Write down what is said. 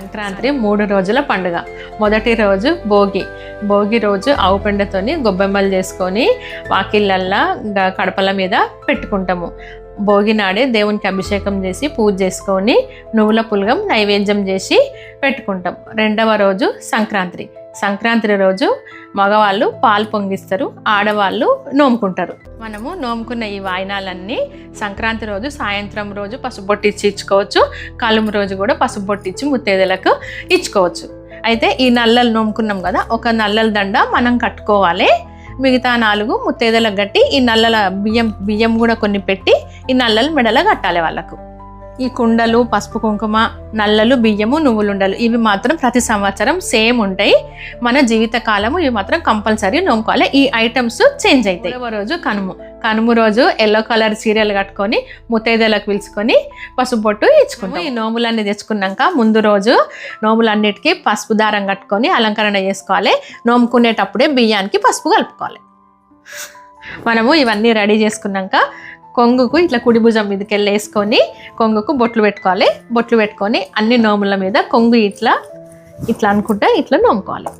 సంక్రాంతి మూడు రోజుల పండుగ. మొదటి రోజు భోగి. భోగి రోజు ఆవు పెండతోని గొబ్బెమ్మలు చేసుకొని వాకిళ్ళల్లా గ- కడపల మీద పెట్టుకుంటాము. భోగి నాడే దేవునికి అభిషేకం చేసి పూజ చేసుకొని నువ్వుల పులగం నైవేద్యం చేసి పెట్టుకుంటాం. రెండవ రోజు సంక్రాంతి. సంక్రాంతి రోజు మగవాళ్ళు పాలు పొంగిస్తారు ఆడవాళ్ళు నోముకుంటారు. మనము నోముకున్న ఈ వాయినాలన్నీ సంక్రాంతి రోజు సాయంత్రం రోజు పసుపొట్టిచ్చి ఇచ్చుకోవచ్చు. కలుము రోజు కూడా పసుపు ముత్తేదలకు ఇచ్చుకోవచ్చు. అయితే ఈ నల్లలు నోముకున్నాం కదా ఒక నల్లల దండ మనం కట్టుకోవాలి. మిగతా నాలుగు ముత్తేదలకు కట్టి ఈ నల్లల బియ్యం బియ్యం కూడా కొన్ని పెట్టి ఈ నల్లలు మెడల కట్టాలి వాళ్ళకు. ఈ కుండలు పసుపు కుంకుమ నల్లలు బియ్యము నువ్వులుండలు ఇవి మాత్రం ప్రతి సంవత్సరం సేమ్ ఉంటాయి. మన జీవిత కాలము ఇవి మాత్రం కంపల్సరీ నోముకోవాలి ఈ ఐటమ్స్ చేంజ్ అవుతాయి. మూడవ రోజు కనుము. కనుము రోజు ఎల్లో కలర్ చీరలు కట్టుకొని ముత్తైదలకు పిలుచుకొని పసుపు బొట్టు ఇచ్చుకుంటాం. ఈ నోములన్నీ తెచ్చుకున్నాక ముందు రోజు నోములన్నిటికీ పసుపు దారం కట్టుకొని అలంకరణ చేసుకోవాలి. నోముకునేటప్పుడే బియ్యానికి పసుపు కలుపుకోవాలి. మనము ఇవన్నీ రెడీ చేసుకున్నాక కొంగుకు ఇట్లా కుడి భుజం మీదకి వెళ్ళి వేసుకొని కొంగుకు బొట్లు పెట్టుకోవాలి. బొట్లు పెట్టుకొని అన్ని నోముల మీద కొంగు ఇట్లా ఇట్లా అనుకుంటా ఇట్లా నోముకోవాలి.